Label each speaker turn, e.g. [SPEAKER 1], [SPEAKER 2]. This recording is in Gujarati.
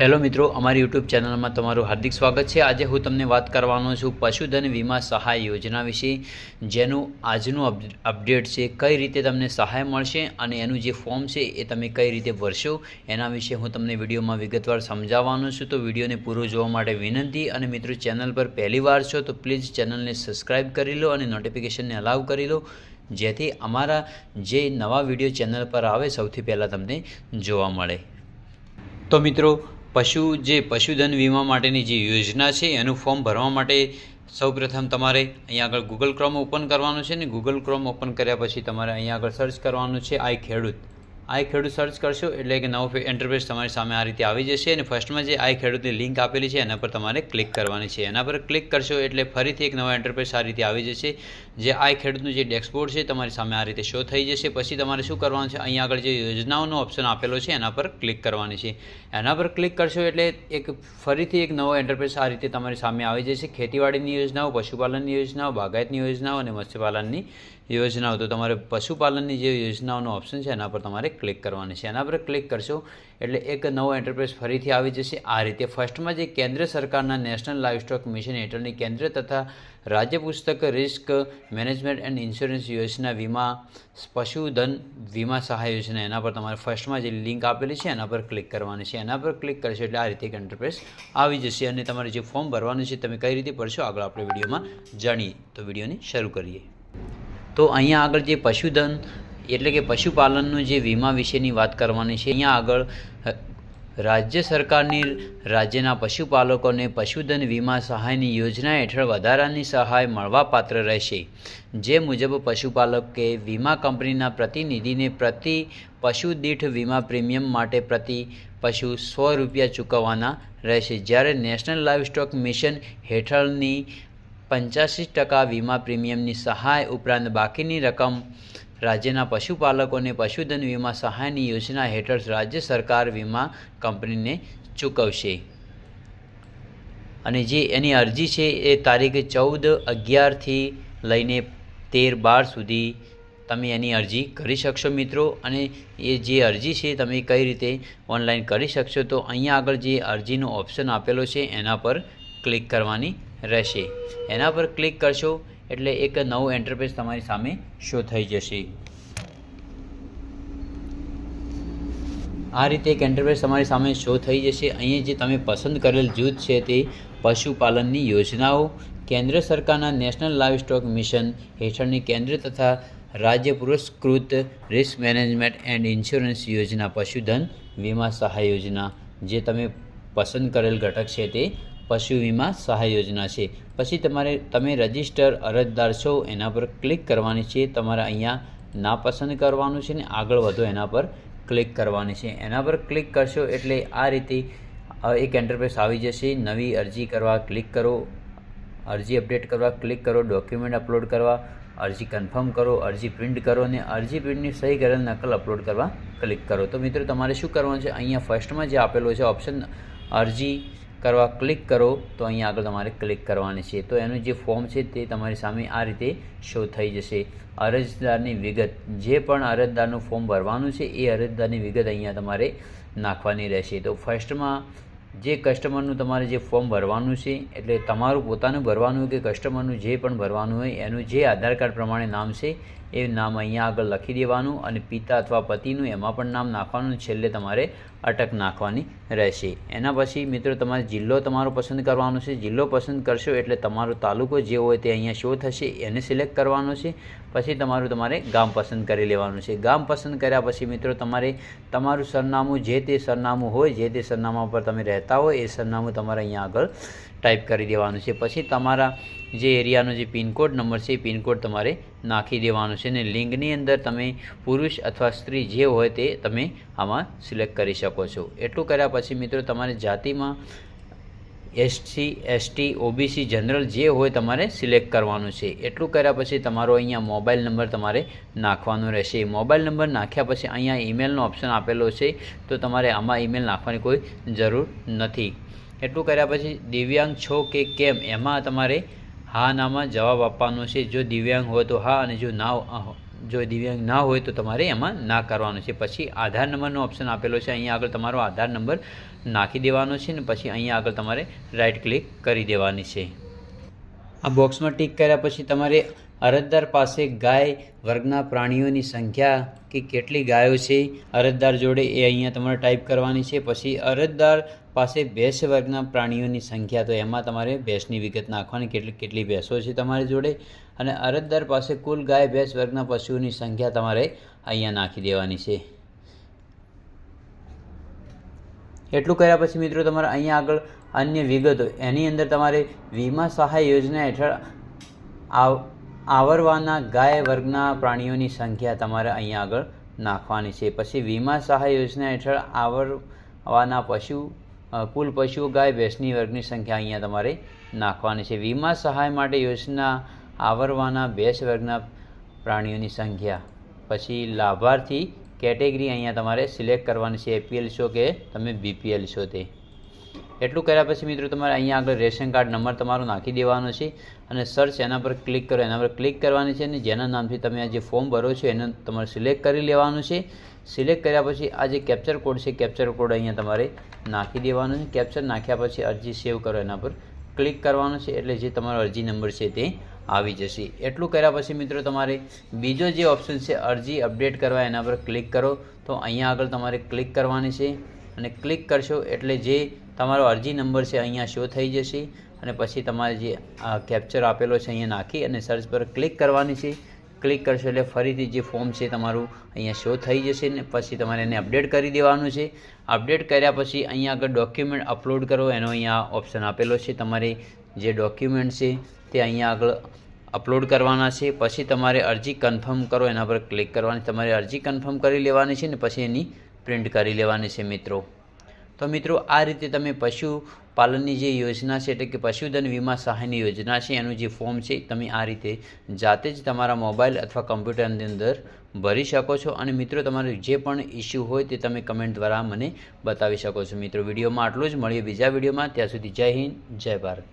[SPEAKER 1] હેલો મિત્રો, અમારી યુટ્યુબ ચેનલમાં તમારું હાર્દિક સ્વાગત છે. આજે હું તમને વાત કરવાનો છું પશુધન વીમા સહાય યોજના વિશે, જેનું આજનું અપ- અપડેટ છે, કઈ રીતે તમને સહાય મળશે અને એનું જે ફોર્મ છે એ તમે કઈ રીતે ભરશો, એના વિશે હું તમને વિડીયોમાં વિગતવાર સમજાવવાનો છું. તો વિડીયોને પૂરો જોવા માટે વિનંતી અને મિત્રો, ચેનલ પર પહેલી વાર છો તો પ્લીઝ ચેનલને સબસ્ક્રાઈબ કરી લો અને નોટિફિકેશનને અલાવ કરી લો, જેથી અમારા જે નવા વીડિયો ચેનલ પર આવે, સૌથી પહેલાં તમને જોવા મળે. તો મિત્રો પશુ જે પશુધન વીમા માટેની જે યોજના છે, એનું ફોર્મ ભરવા માટે સૌપ્રથમ તમારે અહીંયા આગળ ગૂગલ ક્રોમ ઓપન કરવાનું છે ને ગૂગલ ક્રોમ ઓપન કર્યા પછી તમારે અહીંયા આગળ સર્ચ કરવાનું છે, આઈ ખેડૂત. આઈ ખેડૂત સર્ચ કરશો એટલે કે નવો એન્ટરપ્રેસ તમારી સામે આ રીતે આવી જશે અને ફર્સ્ટમાં જે આઈ ખેડૂતની લિંક આપેલી છે એના પર તમારે ક્લિક કરવાની છે. એના પર ક્લિક કરશો એટલે ફરીથી એક નવો એન્ટરપ્રેસ આ રીતે આવી જશે. જે આઈ ખેડૂતનું જે ડેશબોર્ડ છે તમારી સામે આ રીતે શો થઈ જશે. પછી તમારે શું કરવાનું છે? અહીંયા આગળ જે યોજનાઓનો ઓપ્શન આપેલો છે એના પર ક્લિક કરવાની છે. એના પર ક્લિક કરશો એટલે એક ફરીથી એક નવો એન્ટરપ્રેસ આ રીતે તમારી સામે આવી જશે. ખેતીવાડીની યોજનાઓ, પશુપાલનની યોજનાઓ, બાગાયતની યોજનાઓ અને મત્સ્યપાલનની યોજનાઓ. તો તમારે પશુપાલનની જે યોજનાઓનો ઓપ્શન છે, એના પર તમારે ક્લિક કરવાની છે. એના પર ક્લિક કરશો, એટલે એક નવો એન્ટરપ્રાઇઝ ફરીથી આવી જશે. આ રીતે ફર્સ્ટમાં જે કેન્દ્ર સરકારના નેશનલ લાઇવસ્ટોક મિશન હેઠળની કેન્દ્ર તથા રાજ્ય પુસ્તક રિસ્ક મેનેજમેન્ટ એન્ડ ઇન્સ્યોરન્સ યોજના વીમા પશુધન વીમા સહાય યોજના, એના પર તમારે ફર્સ્ટમાં જે લિંક આપેલી છે, એના પર ક્લિક કરવાની છે. એના પર ક્લિક કરશો એટલે આ રીતે એક એન્ટરપ્રાઇઝ આવી જશે અને તમારે જે ફોર્મ ભરવાનું છે, તમે કઈ રીતે ભરશો, આગળ આપણે વિડીયોમાં જાણીએ. તો વિડીયોને શરૂ કરીએ. તો અહીંયા આગળ જે પશુધન, એટલે કે પશુપાલનનું જે વીમા વિશેની વાત કરવાની છે, અહીંયા આગળ રાજ્ય સરકારની રાજ્યના પશુપાલકોને પશુધન વીમા સહાયની યોજના હેઠળ વધારાની સહાય મળવાપાત્ર રહેશે. જે મુજબ પશુપાલકે વીમા કંપનીના પ્રતિનિધિને પ્રતિ પશુ દીઠ વીમા પ્રીમિયમ માટે પ્રતિ પશુ સો રૂપિયા ચૂકવવાના રહેશે. જ્યારે નેશનલ લાઇવસ્ટોક મિશન હેઠળની પંચ્યાસી ટકા વીમા પ્રીમિયમની સહાય ઉપરાંત બાકીની રકમ રાજ્યના પશુપાલકોને પશુધન વીમા સહાયની યોજના હેઠળ રાજ્ય સરકાર વીમા કંપનીને ચૂકવશે. અને જે એની અરજી છે એ તારીખ ચૌદ અગિયારથી લઈને તેર બાર સુધી તમે એની અરજી કરી શકશો મિત્રો. અને એ જે અરજી છે તમે કઈ રીતે ઓનલાઈન કરી શકશો તો અહીંયા આગળ જે અરજીનો ઓપ્શન આપેલો છે એના પર ક્લિક કરવાની રહેશે. એના પર ક્લિક કરશો એટલે એક નવું એન્ટરપ્રાઇઝ તમારી સામે શો થઈ જશે. આ રીતે એક એન્ટરપ્રાઇઝ તમારી સામે શો થઈ જશે. અહીં જે તમે પસંદ કરેલ જૂથ છે તે પશુપાલનની યોજનાઓ, કેન્દ્ર સરકારના નેશનલ લાઇવસ્ટોક મિશન હેઠળની કેન્દ્ર તથા રાજ્ય પુરસ્કૃત રિસ્ક મેનેજમેન્ટ એન્ડ ઇન્સ્યોરન્સ યોજના પશુધન વીમા સહાય યોજના જે તમે પસંદ કરેલ ઘટક છે તે પશુ વીમા સહાય યોજના છે. પછી તમારે, તમે રજિસ્ટર અરજદાર છો, એના પર ક્લિક કરવાની છે. તમારે અહીંયા નાપસંદ કરવાનું છે ને આગળ વધો એના પર ક્લિક કરવાની છે. એના પર ક્લિક કરશો એટલે આ રીતે એક એન્ટરપ્રાઇઝ આવી જશે. નવી અરજી કરવા ક્લિક કરો. અરજી અપડેટ કરવા ક્લિક કરો. ડોક્યુમેન્ટ અપલોડ કરવા અરજી કન્ફર્મ કરો. અરજી પ્રિન્ટ કરો અને અરજી પ્રિન્ટની સહી કરેલ નકલ અપલોડ કરવા ક્લિક કરો. તો મિત્રો, તમારે શું કરવાનું છે? અહીંયા ફર્સ્ટમાં જે આપેલો છે ઓપ્શન અરજી કરવા ક્લિક કરો, તો અહીંયા આગળ તમારે ક્લિક કરવાની છે. તો એનું જે ફોર્મ છે તે તમારી સામે આ રીતે શો થઈ જશે. અરજદારની વિગત, જે પણ અરજદારનું ફોર્મ ભરવાનું છે, એ અરજદારની વિગત અહીંયા તમારે નાખવાની રહેશે. તો ફર્સ્ટમાં જે કસ્ટમરનું તમારે જે ફોર્મ ભરવાનું છે, એટલે તમારું પોતાનું ભરવાનું હોય કે કસ્ટમરનું જે પણ ભરવાનું હોય, એનું જે આધાર કાર્ડ પ્રમાણે નામ છે એ નામ અહીંયા આગળ લખી દેવાનું અને પિતા અથવા પતિનું એમાં પણ નામ નાખવાનું છેલ્લે તમારે અટક નાખવાની રહેશે. એના પછી મિત્રો તમારે જિલ્લો તમારો પસંદ કરવાનો છે. જિલ્લો પસંદ કરશો એટલે તમારો તાલુકો જે હોય તે અહીંયા શો થશે, એને સિલેક્ટ કરવાનો છે. પછી તમારું તમારે ગામ પસંદ કરી લેવાનું છે. ગામ પસંદ કર્યા પછી મિત્રો તમારે તમારું સરનામું જે તે સરનામું હોય, જે તે સરનામા પર તમે રહેતા હોય, એ સરનામું તમારે અહીંયા આગળ ટાઈપ કરી દેવાનું છે. પછી તમારા જે એરિયાનો જે પિનકોડ નંબર છે, એ પિનકોડ તમારે નાખી દેવાનો છે અને લિંગની અંદર તમે પુરુષ અથવા સ્ત્રી જે હોય તે તમે આમાં સિલેક્ટ કરી શકો છો. એટલું કર્યા પછી મિત્રો તમારે જાતિમાં એસસી એસટી ઓબીસી જનરલ જે હોય તમારે સિલેક્ટ કરવાનું છે. એટલું કર્યા પછી તમારો અહીંયા મોબાઈલ નંબર તમારે નાખવાનો રહેશે. મોબાઈલ નંબર નાખ્યા પછી અહીંયા ઈમેલનો ઓપ્શન આપેલો છે, તો તમારે આમાં ઈમેલ નાખવાની કોઈ જરૂર નથી. એટલું કર્યા પછી દિવ્યાંગ છો કે કેમ? એમાં તમારે હા નામાં જવાબ આપવાનો છે. જો દિવ્યાંગ હોય તો હા અને જો ના જો દિવ્યાંગ ના હોય તો તમારે એમાં ના કરવાનું છે. પછી આધાર નંબરનો ઓપ્શન આપેલો છે. અહીંયા આગળ તમારો આધાર નંબર નાખી દેવાનો છે ને પછી અહીંયા આગળ તમારે રાઇટ ક્લિક કરી દેવાની છે. આ બોક્સમાં ટીક કર્યા પછી તમારે અરજદાર પાસે ગાય વર્ગના પ્રાણીઓની સંખ્યા કે કેટલી ગાયો છે, અરજદાર જોડે એ અહીંયા તમારે ટાઈપ કરવાની છે. પછી અરજદાર પાસે ભેંસ વર્ગના પ્રાણીઓની સંખ્યા, તો એમાં તમારે ભેંસની વિગત નાખવાની, કેટલી કેટલી ભેંસો છે તમારી જોડે. અને અરજદાર પાસે કુલ ગાય, ભેંસ વર્ગના પશુઓની સંખ્યા તમારે અહીંયા નાખી દેવાની છે. એટલું કર્યા પછી મિત્રો તમારે અહીંયા આગળ અન્ય વિગતો, એની અંદર તમારે વીમા સહાય યોજના હેઠળ આવ, આવરવાના ગાય વર્ગના પ્રાણીઓની સંખ્યા તમારે અહીંયા આગળ નાખવાની છે. પછી વીમા સહાય યોજના હેઠળ આવરવાના પશુ કુલ પશુઓ ગાય, ભેંસની વર્ગની સંખ્યા અહીંયા તમારે નાખવાની છે. વીમા સહાય માટે યોજના આવરવાના ભેંસ વર્ગના પ્રાણીઓની સંખ્યા, પછી લાભાર્થી કેટેગરી અહીંયા તમારે સિલેક્ટ કરવાની છે. એપીએલ છો કે તમે બીપીએલ છો તે. એટલું કર્યા પછી મિત્રો તમારે અહીંયા આગળ રેશન કાર્ડ નંબર તમારો નાખી દેવાનો છે અને સર્ચ એના પર ક્લિક કરો. એના પર ક્લિક કરવાની છે અને જેના નામથી તમે આ જે ફોર્મ ભરો છો એને તમારે સિલેક્ટ કરી લેવાનું છે. સિલેક્ટ કર્યા પછી આ જે કેપ્ચર કોડ છે કેપ્ચર કોડ અહીંયા તમારે નાખી દેવાનો છે. કેપ્ચર નાખ્યા પછી અરજી સેવ કરો એના પર ક્લિક કરવાનું છે. એટલે જે તમારો અરજી નંબર છે તે આવી જશે. એટલું કર્યા પછી મિત્રો તમારે બીજો જે ઓપ્શન છે, અરજી અપડેટ કરવા, એના પર ક્લિક કરો. તો અહીંયા આગળ તમારે ક્લિક કરવાની છે અને ક્લિક કરશો એટલે જે તમારો અરજી નંબર છે, અહીંયા શો થઈ જશે. અને પછી તમારે જે કેપ્ચર આપેલો છે, અહીંયા નાખી અને સર્ચ પર ક્લિક કરવાની છે. ક્લિક કરશો એટલે ફરીથી જે ફોર્મ છે તમારું અહીંયા શો થઈ જશે ને પછી તમારે એને અપડેટ કરી દેવાનું છે. અપડેટ કર્યા પછી અહીંયા આગળ ડોક્યુમેન્ટ અપલોડ કરો, એનો અહીંયા ઓપ્શન આપેલો છે. તમારે જે ડોક્યુમેન્ટ છે તે અહીંયા આગળ અપલોડ કરવાના છે. પછી તમારે અરજી કન્ફર્મ કરો, એના પર ક્લિક કરવાની. તમારે અરજી કન્ફર્મ કરી લેવાની છે ને પછી એની પ્રિન્ટ કરી લેવાની છે મિત્રો. તો મિત્રો, આ રીતે તમે પશુપાલનની જે યોજના છે, એટલે કે પશુધન વીમા સહાયની યોજના છે, એનું જે ફોર્મ છે, તમે આ રીતે જાતે જ તમારા મોબાઈલ અથવા કમ્પ્યુટરની અંદર ભરી શકો છો. અને મિત્રો, તમારું જે પણ ઇસ્યુ હોય તે તમે કમેન્ટ દ્વારા મને બતાવી શકો છો. મિત્રો, વિડીયોમાં આટલું જ. મળીએ બીજા વિડીયોમાં. ત્યાં સુધી જય હિન્દ, જય ભારત.